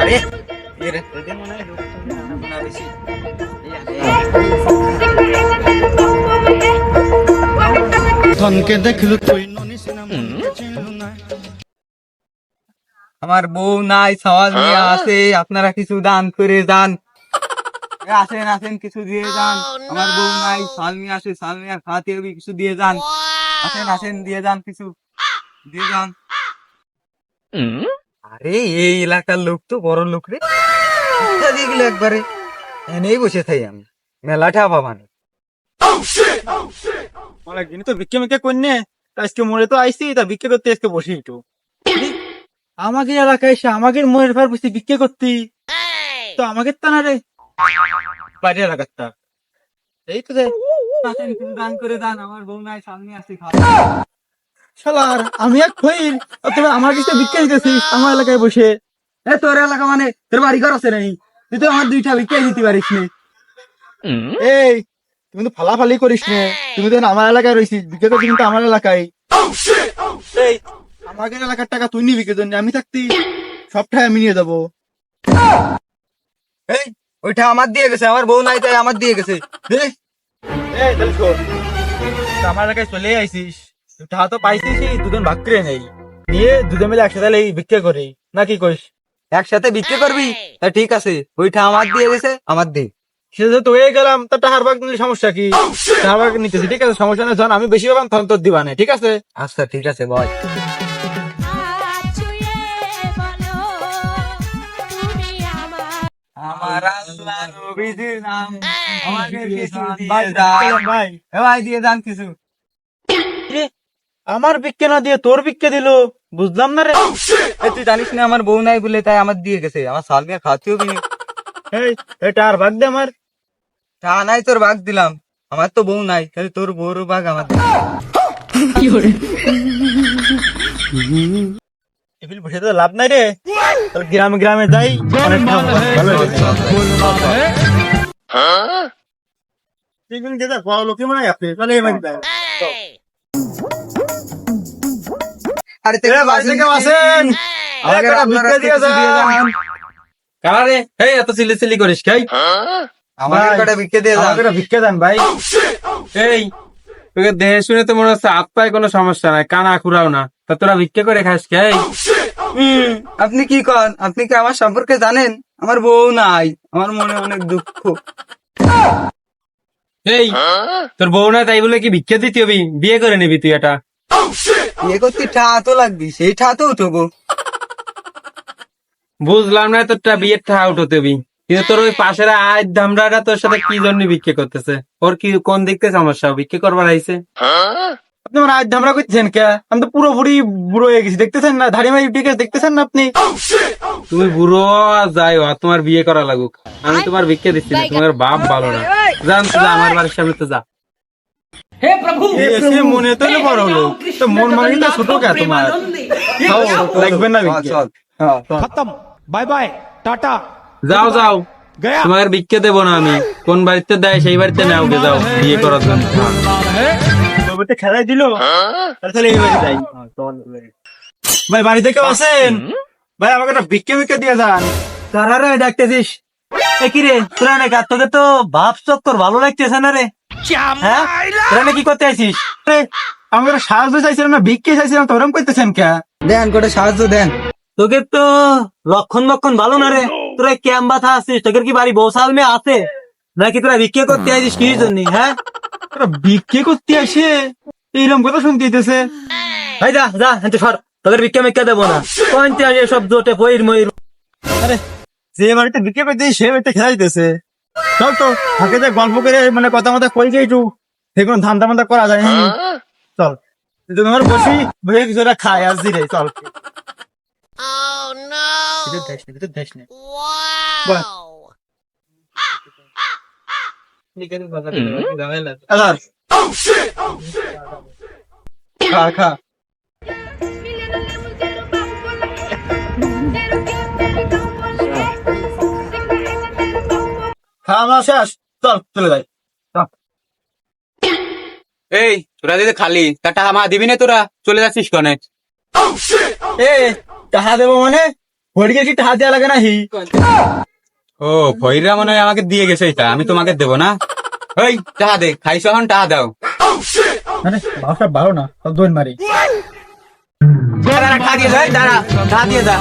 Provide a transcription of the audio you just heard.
আরে এর এদের মনে হয় লোক না না বেশি ধনকে দেখলু তুই ননিসিনা না আমার বউ নাই সওয়াল নিয়ে আছে আপনারা কিছু দান করে যান। আসেন আসেন কিছু দিয়ে যান। আমার বউ নাই সাল নিয়ে আসে সাল নিয়ে খাতে হবে কিছু দিয়ে যান। আসেন আসেন দিয়ে যান কিছু। দিয়ে যান। আরে এই এলাকার লোক তো বড় লোক রে। গেলে একবারে এনেই বসে থাই আমি। মেলাটা পাবানি অনেকদিন তো ভিক্ষে মিক্ষে করনে আজকে মরে তো আইসি তা ভিক্ষে করতে আজকে বসি একটু। আমাকে এলাকায় এসে আমাকে মনের ভার বসে ভিক্ষে করতি। তো আমাকে তা না রে। বাইরে এলাকার তা। এই তো দান করে দান আমার বউ নাই সামনে আসি খা শালার, আমি এক তুমি আমার দিতেছিস, আমার এলাকায় বসে। এ, তোর এলাকা মানে তোর বাড়ি ঘর আছে নাই তুই তো আমার দুইটা দিতে পারিস এই, তুমি তো ফালাফালি করিস তুমি তো আমার এলাকায় কিন্তু আমার এলাকায়। আমাকে এলাকার টাকা তুই নিবি আমি থাকতি সবটাই আমি নিয়ে যাব। এই, ওইটা আমার দিয়ে গেছে, আমার বউ নাই তাই আমার দিয়ে গেছে। আমার এলাকায় চলে আইসিস টাকা তো পাইছিস দুজন ভাগ করে নেই। নিয়ে দুজন মিলে একসাথে এই ভিক্ষে করি। নাকি কইস? একসাথে বিক্রি করবি? তা ঠিক আছে ওইটা আমার দিয়ে গেছে আমার দে। সেটা তো হয়ে গেলাম তা টাকার ভাগ নিলে সমস্যা কি? টাকার ভাগ নিতেছি ঠিক আছে সমস্যা নেই যখন আমি বেশি পাবাম তখন তোর দিবা না ঠিক আছে? আচ্ছা ঠিক আছে বল ছুঁয়ে বলো তুমি আমার আমার আল্লাহ নবীজির নাম আমাকে কিছু দিয়ে দাও। ভাই ভাই দিয়ে দান কিছু। আমার ভিক্ষে না দিয়ে তোর ভিক্ষে দিল? বুঝলাম না রে। তুই জানিস না আমার বউ নাই বলে তাই আমার দিয়ে গেছে। আমার সালমিয়া খাতে হবে নি। এই এটা আর ভাগ দে আমার। তা নাই তোর ভাগ দিলাম। আমার তো বউ নাই তাহলে তোর বউর ভাগ আমার। এগুলি বসে তো লাভ নাই রে। তাহলে গ্রামে গ্রামে যাই ভালো যেটা বড় লোকে মনে হয় আপনি? তাহলে আরে একটা আপনারা ভিক্ষে দিয়ে যান। যান। কারে এই এত সিলি সিলি করিস আমাকে ভাই, কটা বিক্রি দিয়ে আমাকে একটা ভিক্ষে দেন ভাই। এই তোকে দেহে শুনে তো মনে হচ্ছে হাত পায়ে কোনো সমস্যা নাই কানা না। তা তোরা ভিক্ষে করে খাস খাই আপনি কি কন? আপনি কি আমার সম্পর্কে জানেন? আমার বউ নাই। আমার মনে অনেক দুঃখ। এই তোর বউ না তাই বলে কি ভিক্ষা দিতে হবি? বিয়ে করে নিবি তুই এটা। বিয়ে করতে ঠা তো লাগবি? সেই ঠা তো উঠবো। বুঝলাম না তোরটা বিয়ের ঠা উঠতে হবি কিন্তু তোর ওই পাশের আয় ধামড়াটা তোর সাথে কি জন্য ভিক্ষে করতেছে? ওর কি কোন দিক থেকে সমস্যা? ভিক্ষে করবার আইছে। আপনি আমার আজ ধামরা করছেন কে? আমি তো পুরোপুরি বুড়ো হয়ে গেছি। দেখতেছেন না? ধাড়ি মারি উঠে গেছে। দেখতেছেন না আপনি? তুমি বুড়ো যাই হোক, তোমার বিয়ে করা লাগুক। আমি তোমার ভিক্ষে দিচ্ছি না। তোমার বাপ ভালো না। জান তো আমার বাড়ির সামনে তো যা। হে প্রভু। এসে মনে তো বড় হলো। তো মন মানে তো ছোট কে তোমার? লাগবে না হ্যাঁ, খতম। Bye bye tata. যাও যাও। তোমার দেব না আমি। কোন বাড়িতে দেয় সেই বাড়িতে নাও গে যাও বিয়ে করার জন্য। দিল। তাহলে এই বাড়ি যাই। ভাই বাড়িতে কেউ আছেন? ভাই আমাকে একটা বিক্ষে বিক্ষে দিয়ে যান। তারা রে দেখতেছিস। এ রে? তোরা তো ভাব চক্কর ভালো লাগতেছে না রে? হ্যাঁ? কি করতে আছিস সাহায্য চাইছিলাম না ভিক্ষে চাইছিলাম তো ওরকম করতেছেন কে? দেন করে সাহায্য দেন। তোকে তো লক্ষণ লক্ষণ ভালো না রে? তোরা তোকে কি বাড়ি বৌসাল মেয়ে আছে? নাকি তোরা ভিক্ষে করতে আসিস কি জন্য হ্যাঁ? তোরা ভিক্ষে করতে আসে? এইরকম কথা শুনতে দিতেছে ভাই যা যা হেঁটে সর। তোদের ভিক্ষা মিক্ষা দেবো না। সব জোটে পইর ময়ূর আরে যে বাড়িতে ভিক্ষে করতে সে বাড়িতে খেলা দিতেছে। চল তো থাকে যে গল্প করে মানে কথা মতো কই একটু দেখুন ধান্দা মান্দা করা যায়। চল। তুমি আমার বসি বসে কিছু একটা খাই আজ দিলে চল। Oh no! ভিতর দেশ না ভিতর দেশ না। Wow! আধার খা খা। শেষ। চল চলে যাই। এই তোরা খালি তা টাকা মা দিবি না তোরা? চলে যাচ্ছিস কনে? এ টাকা দেবো মানে? ফড়িকে কি টাকা দেওয়া লাগে না হি ও ভৈরা মনে হয় আমাকে দিয়ে গেছে এটা আমি তোমাকে দেবো না? ওই টাহা দে খাইছো এখন টাহা দাও। মানে বাসা ভালো না দোন মারি। দাঁড়া দিয়ে দাঁড়া টাহা দিয়ে যা।